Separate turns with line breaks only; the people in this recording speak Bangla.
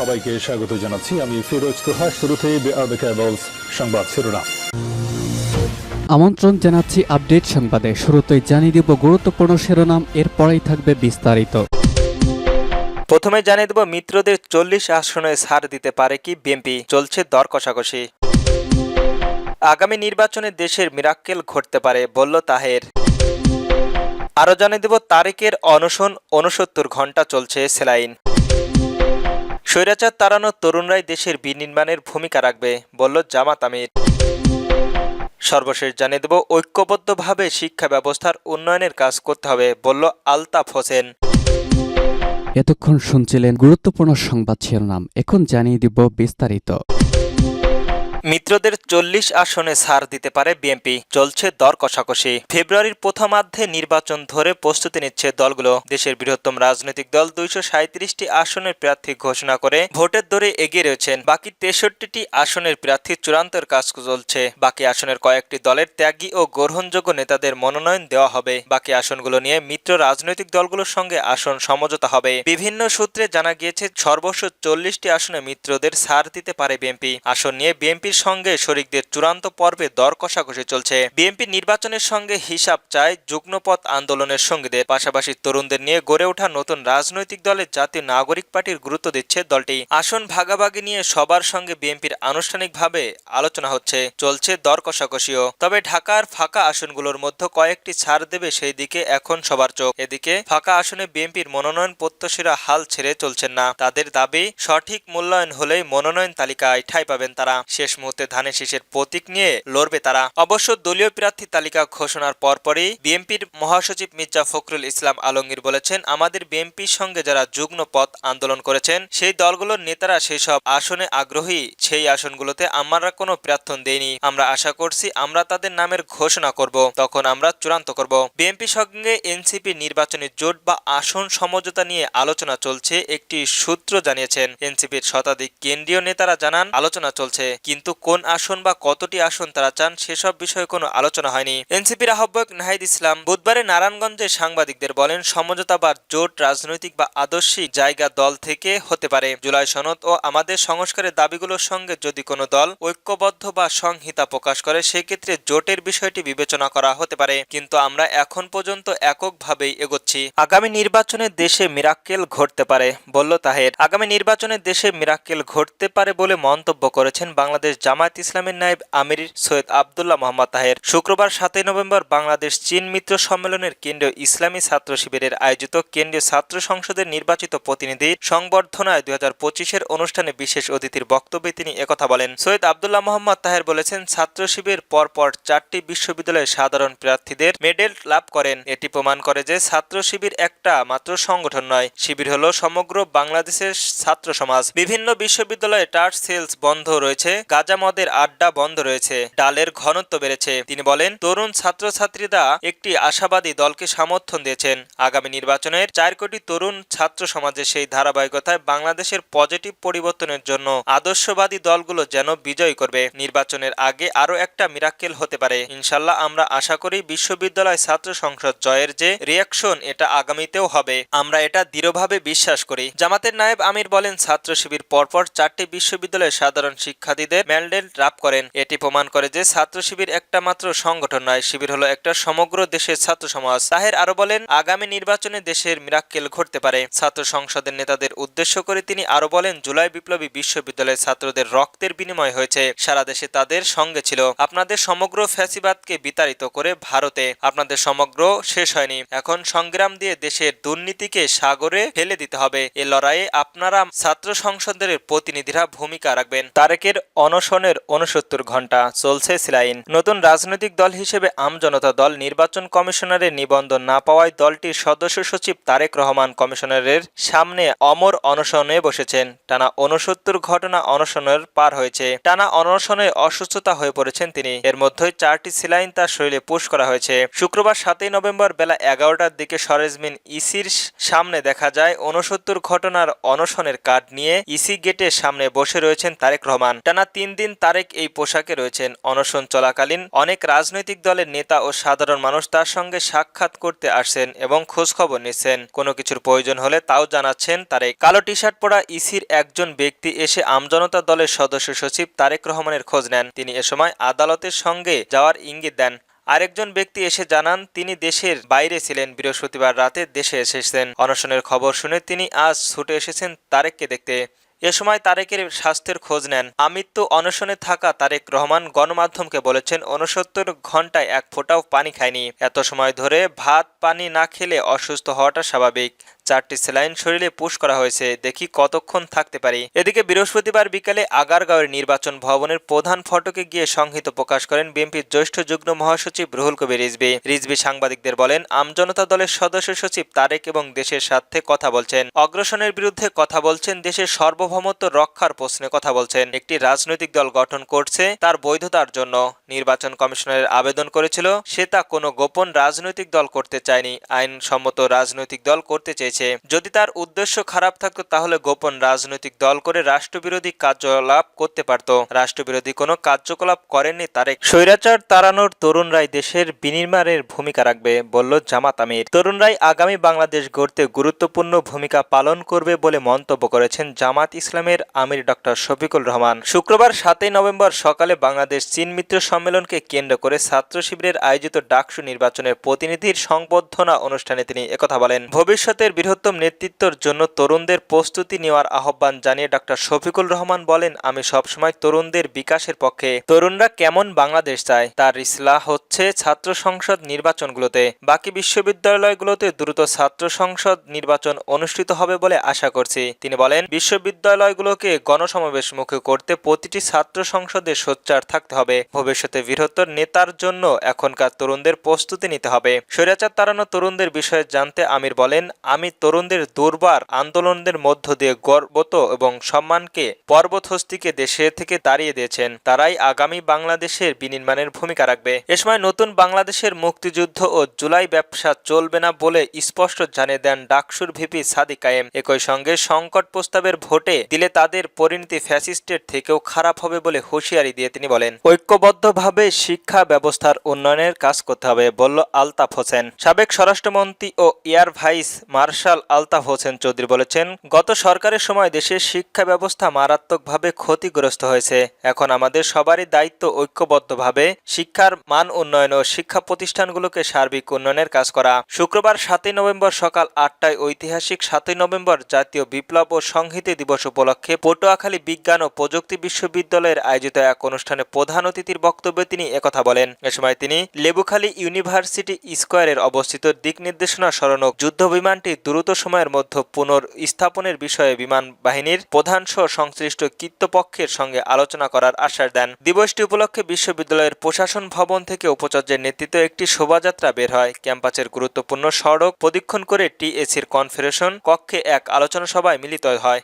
সবাইকে স্বাগত জানাচ্ছি। আমি ফিরোজ তোহা শুরুতে সংবাদ শিরোনাম।
আমন্ত্রণ জানাচ্ছি আপডেট সংবাদে। শুরুতেই জানিয়ে দিব গুরুত্বপূর্ণ শিরোনাম এরপরেই থাকবে বিস্তারিত।
প্রথমে জানিয়ে দেব মিত্রদের চল্লিশ আসনে ছাড় দিতে পারে কি বিএনপি? চলছে দর কষাকষি। আগামী নির্বাচনে দেশের মিরাক্কেল ঘটতে পারে বলল তাহের। আরও জানিয়ে দেব তারেকের অনশন উনসত্তর ঘণ্টা চলছে সেলাইন। স্বৈরাচার তাড়ানো তরুণরাই দেশের বিনির্মাণের ভূমিকা রাখবে, বলল জামাত আমির। সর্বশেষ জানিয়ে দেব, ঐক্যবদ্ধভাবে শিক্ষা ব্যবস্থার উন্নয়নের কাজ করতে হবে, বলল আলতাফ হোসেন।
এতক্ষণ শুনছিলেন গুরুত্বপূর্ণ সংবাদ শিরোনাম। এখন জানিয়ে দিব বিস্তারিত।
মিত্রদের চল্লিশ আসনে ছাড় দিতে পারে বিএনপি। চলছে দর কষাকষি। ফেব্রুয়ারির প্রথমার্ধে নির্বাচন ধরে প্রস্তুতি নিচ্ছে দলগুলো। দেশের বৃহত্তম রাজনৈতিক দল দুইশো সাঁত্রিশটি আসনের প্রার্থী ঘোষণা করে ভোটের দরে এগিয়ে রয়েছেন। বাকি তেষট্টিটি আসনের প্রার্থী চূড়ান্তের কাজ চলছে। বাকি আসনের কয়েকটি দলের ত্যাগী ও গ্রহণযোগ্য নেতাদের মনোনয়ন দেওয়া হবে। বাকি আসনগুলো নিয়ে মিত্র রাজনৈতিক দলগুলোর সঙ্গে আসন সমঝোতা হবে। বিভিন্ন সূত্রে জানা গিয়েছে সর্বস্ব চল্লিশটি আসনে মিত্রদের ছাড় দিতে পারে বিএনপি। আসন নিয়ে বিএনপির সঙ্গে শরিকদের চূড়ান্ত পর্বে দর কষাকষি চলছে। বিএনপি নির্বাচনের সঙ্গে হিসাব চায় যুগ্মপথ আন্দোলনের সঙ্গীদের। পাশাপাশি তরুণদের নিয়ে গড়ে ওঠা নতুন রাজনৈতিক দলের জাতীয় নাগরিক পার্টির গুরুত্ব দিচ্ছে দলটি। আসন ভাগাভাগি নিয়ে সবার সঙ্গে বিএনপির আনুষ্ঠানিকভাবে আলোচনা হচ্ছে। চলছে দর কষাকষিও। তবে ঢাকার ফাঁকা আসনগুলোর মধ্যে কয়েকটি ছাড় দেবে সেই দিকে এখন সবার চোখ। এদিকে ফাঁকা আসনে বিএনপির মনোনয়ন প্রত্যাশীরা হাল ছেড়ে চলছেন না। তাদের দাবি, সঠিক মূল্যায়ন হলেই মনোনয়ন তালিকায় ঠাঁই পাবেন তারা। শেষ মুহূর্তে ধানের শীষের প্রতীক নিয়ে লড়বে তারা। অবশ্য দলীয় প্রার্থী তালিকা ঘোষণার পরপরই বিএনপির মহাসচিব মির্জা ফখরুল ইসলাম আলমগীর বলেছেন, আমাদের বিএনপির সঙ্গে যারা যুগ্ম পথ আন্দোলন করেছেন, সেই দলগুলোর নেতারা সেই সব আসনে আগ্রহী। সেই আসনগুলোতে আমরা কোনো প্রার্থন দেইনি। আমরা আশা করছি আমরা তাদের নামের ঘোষণা করব। তখন আমরা চূড়ান্ত করব। বিএনপির সঙ্গে এনসিপি নির্বাচনী জোট বা আসন সমঝোতা নিয়ে আলোচনা চলছে, একটি সূত্র জানিয়েছেন। এনসিপির শতাধিক কেন্দ্রীয় নেতারা জানান, আলোচনা চলছে। কিন্তু কোন আসন বা কতটি আসন তারা চান সেসব বিষয়ে কোনো আলোচনা হয়নি। এনসিপির আহ্বায়ক নাহিদ ইসলাম বুধবারে নারায়ণগঞ্জে সাংবাদিকদের বলেন, সমঝোতা বা জোট, রাজনৈতিক বা আদর্শিক জায়গা দল থেকে হতে পারে। জুলাই সনদ ও আমাদের সংস্কারের দাবিগুলোর সঙ্গে যদি কোনো দল ঐক্যবদ্ধ বা সংহিতা প্রকাশ করে, সেক্ষেত্রে জোটের বিষয়টি বিবেচনা করা হতে পারে। কিন্তু আমরা এখন পর্যন্ত এককভাবেই এগোচ্ছি। আগামী নির্বাচনে দেশে মিরাক্কেল ঘটতে পারে, বলল তাহের। আগামী নির্বাচনে দেশে মিরাক্কেল ঘটতে পারে বলে মন্তব্য করেছেন বাংলাদেশ জামায়াত ইসলামের নায়েব আমির সৈয়দ আবদুল্লাহ মোহাম্মদ তাহের শুক্রবার সাতই নভেম্বর বাংলাদেশ চীন মিত্র সম্মেলনের কেন্দ্রীয় ইসলামী ছাত্র শিবিরের আয়োজিত কেন্দ্রীয় ছাত্র সংসদের নির্বাচিত প্রতিনিধি সংবর্ধনায় দুই হাজার পঁচিশের অনুষ্ঠানে বিশেষ অতিথির বক্তব্যে তিনি একথা বলেন। সৈয়দ আবদুল্লাহ মোহাম্মদ তাহের বলেছেন, ছাত্র শিবির পরপর চারটি বিশ্ববিদ্যালয়ের সাধারণ প্রার্থীদের মেডেল লাভ করেন। এটি প্রমাণ করে যে ছাত্র শিবির একটা মাত্র সংগঠন নয়। শিবির হলো সমগ্র বাংলাদেশের ছাত্র সমাজ। বিভিন্ন বিশ্ববিদ্যালয়ে টার্চ সেলস বন্ধ রয়েছে। গাজা মদের আড্ডা বন্ধ রয়েছে। ডালের ঘনত্ব বেড়েছে। তিনি বলেন, তরুণ ছাত্রছাত্রীরা একটি আশাবাদী দলকে সমর্থন দিয়েছেন। আগামী নির্বাচনের চার কোটি তরুণ ছাত্র সমাজের সেই ধারাবাহিকতায় বাংলাদেশের পজিটিভ পরিবর্তনের জন্য আদর্শবাদী দলগুলো যেন বিজয় করবে। নির্বাচনের আগে আরও একটা মিরাক্কেল হতে পারে। ইনশাল্লাহ আমরা আশা করি বিশ্ববিদ্যালয় ছাত্র সংসদ জয়ের যে রিয়াকশন এটা আগামীতেও হবে। আমরা এটা দৃঢ়ভাবে বিশ্বাস করি। জামাতের নায়েব আমির বলেন ছাত্র শিবির পরপর চারটি বিশ্ববিদ্যালয়ের সাধারণ শিক্ষার্থীদের ম্যান্ডেল লাভ করেন। এটি প্রমাণ করে যে ছাত্র শিবির একটা মাত্র সংগঠন নয়, শিবির হলো একটা সমগ্র দেশের ছাত্র সমাজ। তাহের আরও বলেন, আগামী নির্বাচনে দেশের মিরাক্কেল ঘটতে পারে। ছাত্র সংসদের নেতাদের উদ্দেশ্য করে তিনি আরও বলেন, জুলাই বিপ্লবী বিশ্ববিদ্যালয়ের ছাত্রদের রক্তের বিনিময় হয়েছে। সারা দেশে তাদের সঙ্গে ছিল। আপনাদের সমগ্র ফ্যাসিবাদকে বিতাড়িত করে ভারতে। আপনাদের সমগ্র শেষ হয়নি। এখন সংগ্রাম দিয়ে দেশের দুর্নীতিকে সাগরে ফেলে দিতে হবে। এ লড়াইয়ে আপনারা ছাত্র সংসদের প্রতিনিধিরা ভূমিকা রাখবেন। তারেকের অনশনের উনসত্তর ঘণ্টা চলছে সিলাইন। নতুন রাজনৈতিক দল হিসেবে আমজনতা দল নির্বাচন কমিশনারের নিবন্ধন না পাওয়ায় দলটির সদস্য সচিব তারেক রহমান কমিশনারের সামনে অমর অনশনে বসেছেন। টানা উনসত্তর ঘটনা অনশনের পার হয়েছে। টানা অনশনে অসুস্থতা হয়ে পড়েছেন তিনি। এর মধ্যে চারটি সিলাইন তার শরীরে পুশ করা হয়েছে। শুক্রবার সাতই নভেম্বর বেলা এগারোটার দিকে সরেজমিন ইসির সামনে দেখা যায় উনসত্তর ঘটনার অনশনের কার্ড নিয়ে ইসি গেটের সামনে বসে রয়েছেন তারেক রহমান। টানা তিন দিন তারেক এই পোশাকে রয়েছেন। অনশন চলাকালীন অনেক রাজনৈতিক দলের নেতা ও সাধারণ মানুষ তার সঙ্গে সাক্ষাৎ করতে আসছেন এবং খোঁজখবর নিচ্ছেন। কোনো কিছুর প্রয়োজন হলে তাও জানাচ্ছেন তারেক। কালো টি শার্ট পরা ইসির একজন ব্যক্তি এসে আমজনতা দলের সদস্য সচিব তারেক রহমানের খোঁজ নেন। তিনি এ সময় আদালতের সঙ্গে যাওয়ার ইঙ্গিত দেন। আরেকজন ব্যক্তি এসে জানান, তিনি দেশের বাইরে ছিলেন। বৃহস্পতিবার রাতে দেশে এসেছেন। অনশনের খবর শুনে তিনি আজ ছুটে এসেছেন তারেককে দেখতে। এ সময় তারেকের স্বাস্থ্যের খোঁজ নেন। আমৃত্যু অনশনে থাকা তারেক রহমান গণমাধ্যমকে বলেছেন উনসত্তর ঘন্টায় এক ফোঁটাও পানি খায়নি। এত সময় ধরে ভাত, পানি না খেলে অসুস্থ হওয়াটা স্বাভাবিক। চারটি স্যালাইন শরীরে পুশ করা হয়েছে। দেখি কতক্ষণ থাকতে পারি। এদিকে বৃহস্পতিবার বিকালে আগারগাঁওয়ের নির্বাচন ভবনের প্রধান ফটকে গিয়ে সংহিত প্রকাশ করেন বিএনপির জ্যেষ্ঠ যুগ্ম মহাসচিব রুহুল কবির রিজভি। রিজভি সাংবাদিকদের বলেন, আমজনতা দলের সদস্য সচিব তারেক এবং দেশের স্বার্থে কথা বলছেন। অগ্রসনের বিরুদ্ধে কথা বলছেন, দেশের সার্বভৌমত্ব রক্ষার প্রশ্নে কথা বলছেন। একটি রাজনৈতিক দল গঠন করছে তার বৈধতার জন্য। নির্বাচন কমিশনের আবেদন করেছিল, সে তা কোনো গোপন রাজনৈতিক দল করতে চায়নি। আইনসম্মত রাজনৈতিক দল করতে চেয়েছে যদি তার উদ্দেশ্য খারাপ থাকতো, তাহলে গোপন রাজনৈতিক দল করে রাষ্ট্রবিরোধী কার্যকলাপ করতে পারত। রাষ্ট্রবিরোধী কোনো কার্যকলাপ করেননি তারেক। স্বৈরাচার তাড়ানোর তরুণরাই দেশের বিনির্মাণের ভূমিকা রাখবে, বলল জামাত আমির। তরুণরাই আগামী বাংলাদেশ গড়তে গুরুত্বপূর্ণ ভূমিকা পালন করবে বলে মন্তব্য করেছেন জামাত ইসলামের আমির ডক্টর শফিকুল রহমান। শুক্রবার সাতই নভেম্বর সকালে বাংলাদেশ চীন মিত্র সম্মেলনকে কেন্দ্র করে ছাত্র শিবিরের আয়োজিত ডাকসু নির্বাচনের প্রতিনিধির সংবর্ধনা অনুষ্ঠানে তিনি একথা বলেন। ভবিষ্যতের বৃহত্তম নেতৃত্বের জন্য তরুণদের প্রস্তুতি নেওয়ার আহ্বান জানিয়ে ডক্টর শফিকুল রহমান বলেন, আমি সবসময় তরুণদের বিকাশের পক্ষে। তরুণরা কেমন বাংলাদেশ চায়? তার ইসলাহ হচ্ছে ছাত্র সংসদ নির্বাচনগুলোতে। বাকি বিশ্ববিদ্যালয়গুলোতে দ্রুত ছাত্র সংসদ নির্বাচন অনুষ্ঠিত হবে বলে আশা করছি। তিনি বলেন, বিশ্ববিদ্যালয়গুলোকে গণসমাবেশ মুখী করতে প্রতিটি ছাত্র সংসদে সোচ্চার থাকতে হবে। ভবিষ্যতে বৃহত্তর নেতার জন্য এখনকার তরুণদের প্রস্তুতি নিতে হবে। স্বৈরাচার তাড়ানো তরুণদের বিষয়ে জানতে আমির বলেন, আমি তরুণদের দুর্বার আন্দোলনদের মধ্য দিয়ে গর্বত এবং সম্মানকে পর্বতহস্তিকে দেশে থেকে তাড়িয়ে দিয়েছেন। তারাই আগামী বাংলাদেশের বিনির্মাণের ভূমিকা রাখবে। এ সময় নতুন বাংলাদেশের মুক্তিযুদ্ধ ও জুলাই ব্যবসা চলবে না বলে স্পষ্ট জানিয়ে দেন ডাকসুর ভিপি সাদিক কায়েম। একই সঙ্গে সংকট প্রস্তাবের ভোটে দিলে তাদের পরিণতি ফ্যাসিস্টের থেকেও খারাপ হবে বলে হুঁশিয়ারি দিয়ে তিনি বলেন। ঐক্যবদ্ধভাবে শিক্ষা ব্যবস্থার উন্নয়নের কাজ করতে হবে, বলল আলতাফ হোসেন। সাবেক স্বরাষ্ট্রমন্ত্রী ও air vice marshal Altaf Hossain Chowdhury বলেছেন, গত সরকারের সময় দেশের শিক্ষা ব্যবস্থা মারাত্মকভাবে ক্ষতিগ্রস্ত হয়েছে। এখন আমাদের সবারই দায়িত্ব ঐক্যবদ্ধভাবে শিক্ষার মান উন্নয়ন ও শিক্ষা প্রতিষ্ঠানগুলোকে সার্বিক উন্নয়নের কাজ করা। শুক্রবার সাতই নভেম্বর সকাল আটটায় ঐতিহাসিক সাতই নভেম্বর জাতীয় বিপ্লব ও সংহতি দিবস উপলক্ষে পটুয়াখালী বিজ্ঞান ও প্রযুক্তি বিশ্ববিদ্যালয়ের আয়োজিত এক অনুষ্ঠানে প্রধান অতিথির বক্তব্যে তিনি একথা বলেন। এ সময় তিনি লেবুখালী ইউনিভার্সিটি স্কোয়ারের অবস্থিত দিক নির্দেশনা স্মরণক যুদ্ধ বিমানটি দ্রুত সময়ের মধ্যে পুনর স্থাপনের বিষয়ে বিমান বাহিনীর প্রধান সহ সংশ্লিষ্ট কৃত্যপক্ষের সঙ্গে আলোচনা করার আশ্বাস দেন। দিবসটি উপলক্ষে বিশ্ববিদ্যালয়ের প্রশাসন ভবন থেকে উপাচার্যের নেতৃত্বে একটি শোভাযাত্রা বের হয়। ক্যাম্পাসের গুরুত্বপূর্ণ সড়ক প্রদীক্ষণ করে টিএসির কনফারেশন কক্ষে এক আলোচনা সভায় মিলিত হয়।